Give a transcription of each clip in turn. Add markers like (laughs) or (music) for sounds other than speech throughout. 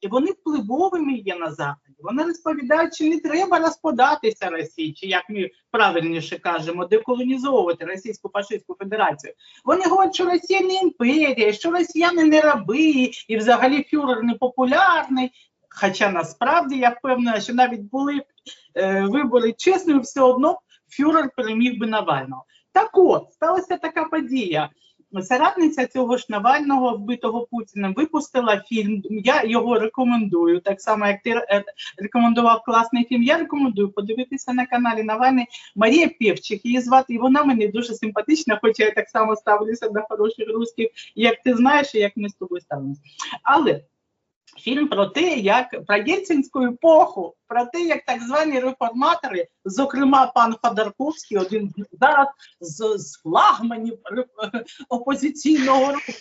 і вони впливовими є на заході. Вони розповідають, що не треба розпадатися Росії, чи як ми правильніше кажемо, деколонізовувати Російську фашистську Федерацію. Вони говорять, що Росія не імперія, що росіяни не раби, і взагалі фюрер не популярний. Хоча насправді я впевнена, що навіть були е, вибори чесними, все одно фюрер переміг би Навального. Так от, сталася така подія. Соратниця цього ж Навального, вбитого Путіним, випустила фільм. Я його рекомендую, так само як ти е, рекомендував класний фільм. Я рекомендую подивитися на каналі Навальний. Марія Певчих, її звати, і вона мені дуже симпатична, хоча я так само ставлюся до хороших русських, як ти знаєш, і як ми з тобою ставимося. Але фільм про те, як про єльцинську епоху, про те, як так звані реформатори, зокрема пан Ходорковський, один зараз з, з флагманів опозиційного руху,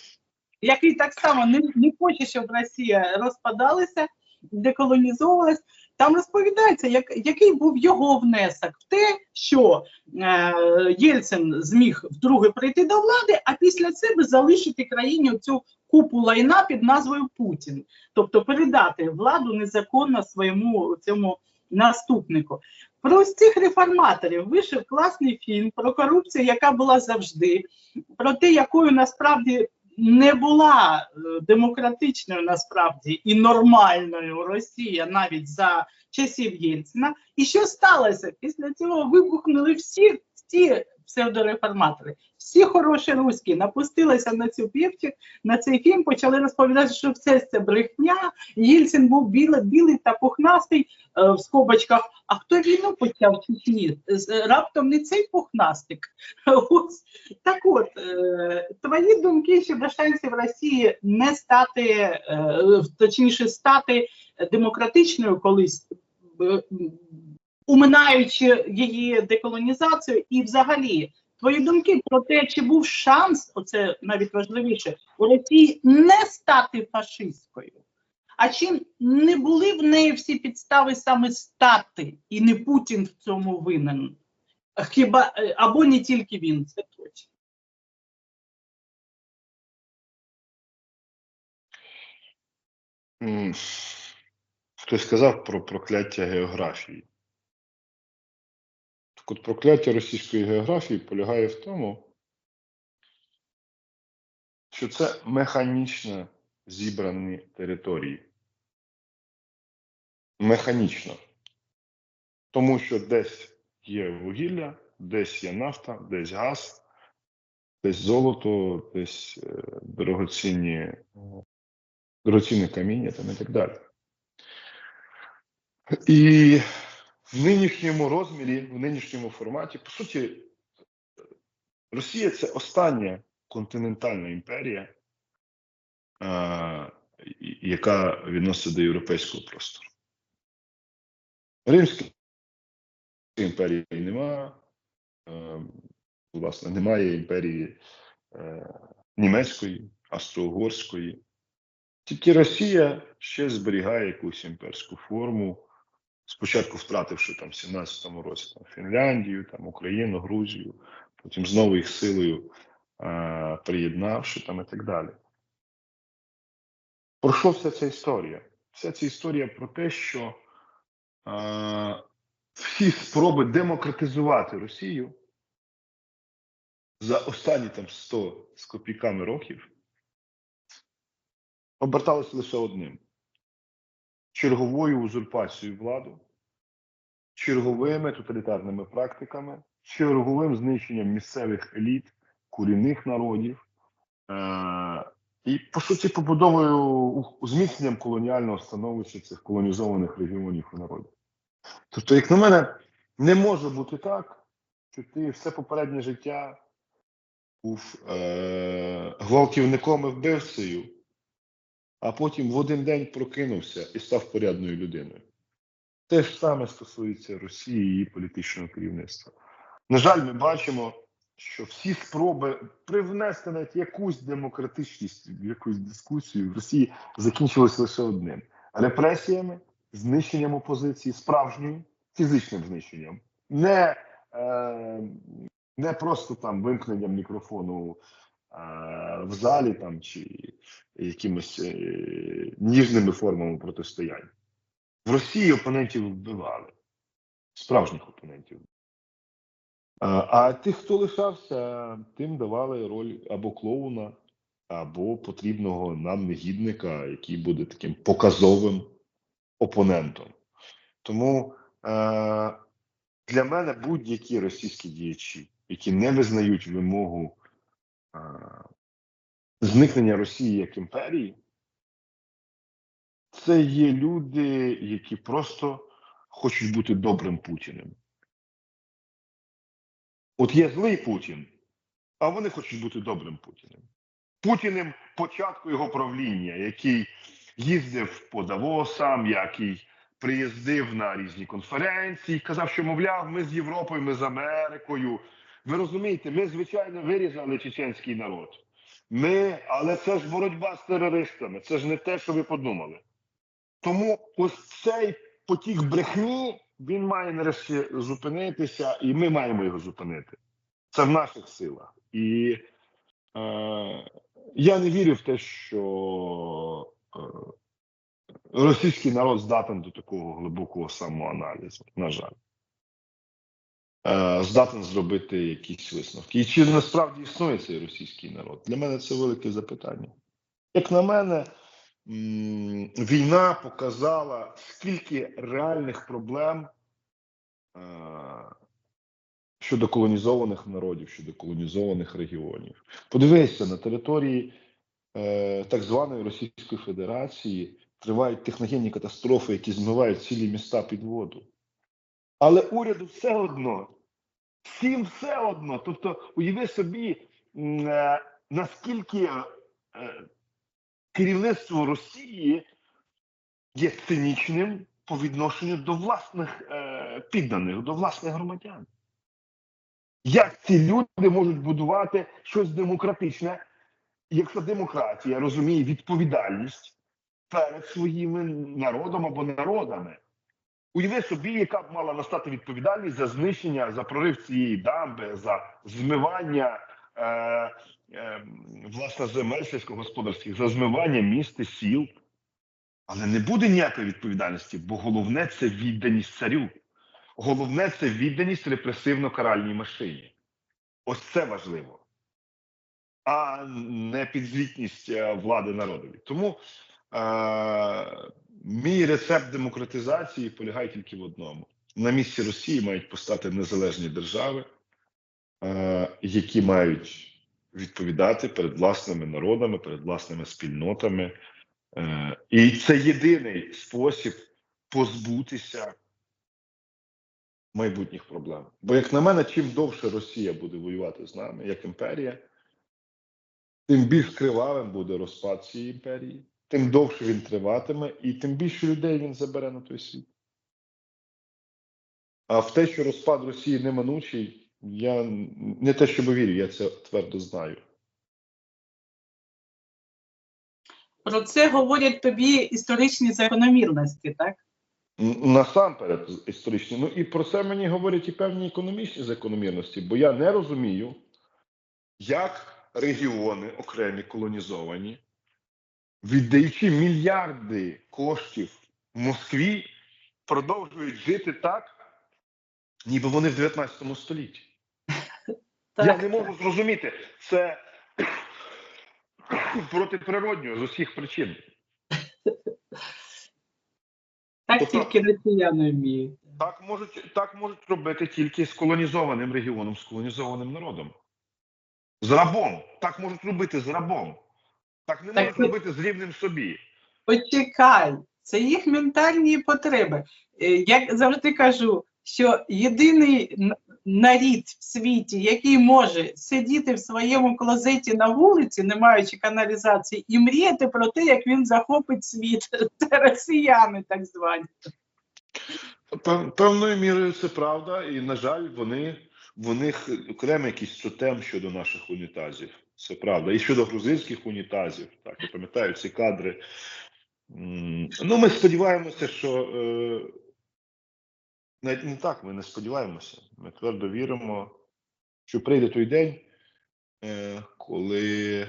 який так само не, не хоче, щоб Росія розпадалася, деколонізовувалась. Там розповідається, як, який був його внесок в те, що е, Єльцин зміг вдруге прийти до влади, а після себе залишити країні цю купу лайна під назвою Путін, тобто передати владу незаконно своєму цьому наступнику. Про цих реформаторів вийшов класний фільм про корупцію, яка була завжди, про те, якою насправді не була е, демократичною насправді і нормальною Росія навіть за часів Єльцина. І що сталося? Після цього вибухнули всі, всі псевдореформатори, всі хороші руські напустилися на цю півчик, на цей фільм, почали розповідати, що все це брехня. Єльцин був білий, білий та пухнастий е, в скобочках. А хто війну почав Чечні? Раптом не цей пухнастик. (laughs) Ось так от, е, твої думки щодо шансів Росії не стати, е, точніше, стати демократичною колись, уминаючи її деколонізацію, і взагалі твої думки про те, чи був шанс, оце навіть важливіше, у Росії не стати фашистською. А чи не були в неї всі підстави саме стати, і не Путін в цьому винен? Хіба е, або не тільки він, це точно. Хтось сказав про прокляття географії. Так от прокляття російської географії полягає в тому, що це механічно зібрані території. Механічно. Тому що десь є вугілля, десь є нафта, десь газ, десь золото, десь е, дорогоцінні, дорогоцінне каміння там і так далі. І в нинішньому розмірі, в нинішньому форматі, по суті, Росія це остання континентальна імперія, е, яка відноситься до європейського простору. Римської імперії немає, е, власне, немає імперії е, німецької, австро-угорської. Тільки Росія ще зберігає якусь імперську форму, спочатку втративши там в 17-му році там, Фінляндію, там, Україну, Грузію, потім знову їх силою е, приєднавши там і так далі. Про що вся ця історія? Вся ця історія про те, що е, всі спроби демократизувати Росію за останні там 100 з копійками років оберталися лише одним: черговою узурпацією влади, черговими тоталітарними практиками, черговим знищенням місцевих еліт, корінних народів. Е- і, по суті, побудовою зміцненням колоніального становища цих колонізованих регіонів і народів. Тобто, як на мене, не може бути так, що ти все попереднє життя був е- гвалтівником і вбивцею, а потім в один день прокинувся і став порядною людиною. Те ж саме стосується Росії і її політичного керівництва. На жаль, ми бачимо, що всі спроби привнести навіть якусь демократичність якусь дискусію в Росії закінчилися лише одним: репресіями, знищенням опозиції, справжньою фізичним знищенням, не, е, не просто там вимкненням мікрофону е, в залі там чи якимись е, ніжними формами протистояння. В Росії опонентів вбивали, справжніх опонентів. А тих, хто лишався, тим давали роль або клоуна, або потрібного нам негідника, який буде таким показовим опонентом. Тому е, для мене будь-які російські діячі, які не визнають вимогу е, зникнення Росії як імперії, це є люди, які просто хочуть бути добрим Путіним. От є злий Путін, а вони хочуть бути добрим Путіним. Путіним початку його правління, який їздив по Давосам, який приїздив на різні конференції, казав, що, мовляв, ми з Європою, ми з Америкою. Ви розумієте, ми, звичайно, вирізали чеченський народ. Ми, але це ж боротьба з терористами, це ж не те, що ви подумали. Тому ось цей потік брехні, він має нарешті зупинитися, і ми маємо його зупинити. Це в наших силах. І е, я не вірю в те, що е, російський народ здатен до такого глибокого самоаналізу, на жаль. Е, здатен зробити якісь висновки. І чи насправді існує цей російський народ? Для мене це велике запитання. Як на мене, війна показала, скільки реальних проблем е, щодо колонізованих народів, щодо колонізованих регіонів. Подивися, на території е, так званої Російської Федерації тривають техногенні катастрофи, які змивають цілі міста під воду. Але уряду все одно, всім все одно. Тобто, уяви собі, е, наскільки е, керівництво Росії є цинічним по відношенню до власних е, підданих, до власних громадян. Як ці люди можуть будувати щось демократичне, якщо демократія розуміє відповідальність перед своїм народом або народами? Уяви собі, яка б мала настати відповідальність за знищення, за прорив цієї дамби, за змивання е, е, власне земель сільськогосподарських, за змивання міст і сіл. Але не буде ніякої відповідальності, бо головне це відданість царю. Головне це відданість репресивно-каральній машині. Ось це важливо, а не підзвітність е, влади народові. Тому мій рецепт демократизації полягає тільки в одному: на місці Росії мають постати незалежні держави, які мають відповідати перед власними народами, перед власними спільнотами. Е, і це єдиний спосіб позбутися майбутніх проблем. Бо, як на мене, чим довше Росія буде воювати з нами, як імперія, тим більш кривавим буде розпад цієї імперії, тим довше він триватиме, і тим більше людей він забере на той світ. А в те, що розпад Росії неминучий, я не те, що вірю, я це твердо знаю. Про це говорять тобі історичні закономірності, так? Насамперед історичні. Ну і про це мені говорять і певні економічні закономірності, бо я не розумію, як регіони окремі колонізовані, віддаючи мільярди коштів Москві, продовжують жити так, ніби вони в 19 столітті. Я не можу зрозуміти, це протиприродньо з усіх причин. Так Тобто- тільки росіяни вміють. Так можуть, так можуть робити тільки з колонізованим регіоном, з колонізованим народом. З рабом. Так можуть робити з рабом. Так не ви- робити з рівним собі. Почекай, це їх ментальні потреби. Е, Як завжди кажу, що єдиний нарід в світі, який може сидіти в своєму клозеті на вулиці, не маючи каналізації, і мріяти про те, як він захопить світ, (laughs) це росіяни, так звані. Певною мірою це правда, і, на жаль, вони, в них окремий якийсь тотем щодо наших унітазів. Це правда. І щодо грузинських унітазів. Так, я пам'ятаю ці кадри. Ну, ми сподіваємося, що е, навіть не так, ми не сподіваємося. Ми твердо віримо, що прийде той день, е, коли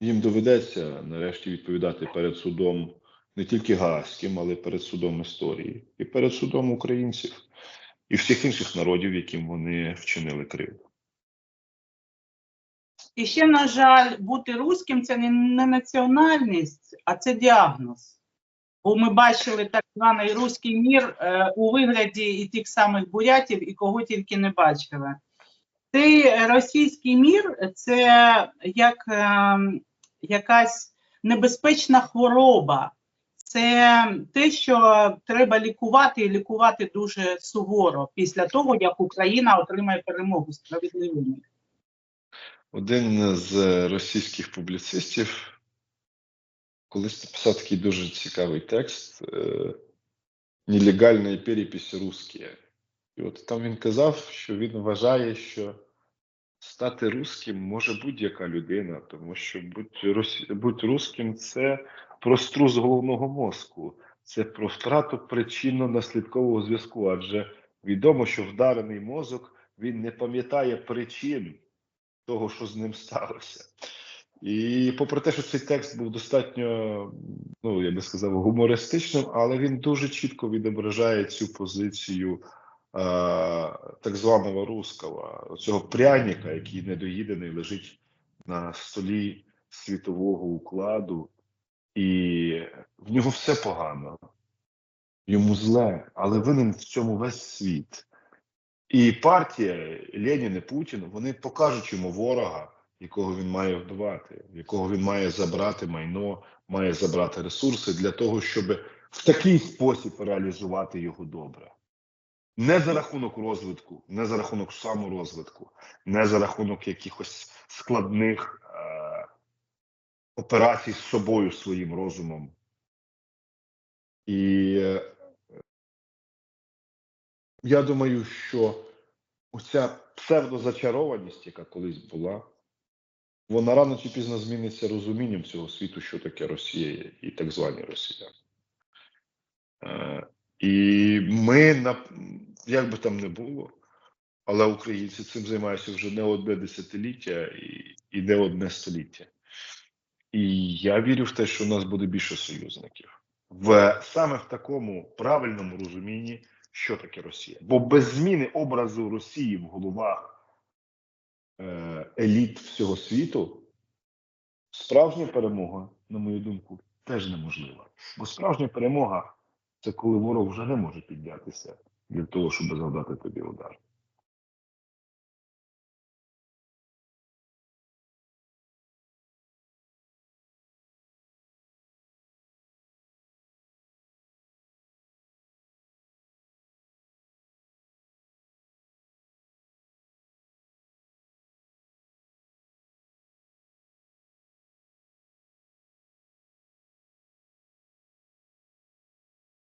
їм доведеться нарешті відповідати перед судом не тільки Гаазьким, але й перед судом історії, і перед судом українців і всіх інших народів, яким вони вчинили кривду. І ще, на жаль, бути руським це не, національність, а це діагноз. Бо ми бачили так званий руський мір е, у вигляді і тих самих бурятів, і кого тільки не бачили. Цей російський мір це як е, якась небезпечна хвороба. Це те, що треба лікувати і лікувати дуже суворо після того, як Україна отримає перемогу справедливими. Один з російських публіцистів колись написав такий дуже цікавий текст е, Нелегальна перепись русські. І от там він казав, що він вважає, що стати русським може будь-яка людина, тому що будь, рус, будь русським це про струс головного мозку, це про втрату причинно-наслідкового зв'язку. Адже відомо, що вдарений мозок він не пам'ятає причин того, що з ним сталося. І попри те, що цей текст був достатньо, ну я би сказав, гумористичним, але він дуже чітко відображає цю позицію е, так званого руского, цього пряника, який недоїдений лежить на столі світового укладу, і в нього все погано, йому зле, але винен в цьому весь світ. І партія Ленін і Путін вони покажуть йому ворога, якого він має вбивати, якого він має забрати майно, має забрати ресурси для того, щоб в такий спосіб реалізувати його добре. Не за рахунок розвитку, не за рахунок саморозвитку, не за рахунок якихось складних е- операцій з собою, своїм розумом. І е, я думаю, що оця псевдозачарованість, яка колись була, вона рано чи пізно зміниться розумінням цього світу, що таке Росія і так звані Росіяни. Е, і ми, як би там не було, але українці цим займаються вже не одне десятиліття і, і не одне століття. І я вірю в те, що у нас буде більше союзників. В саме в такому правильному розумінні, що таке Росія. Бо без зміни образу Росії в головах е, еліт всього світу, справжня перемога, на мою думку, теж неможлива. Бо справжня перемога це коли ворог вже не може піднятися для того, щоб завдати тобі удар.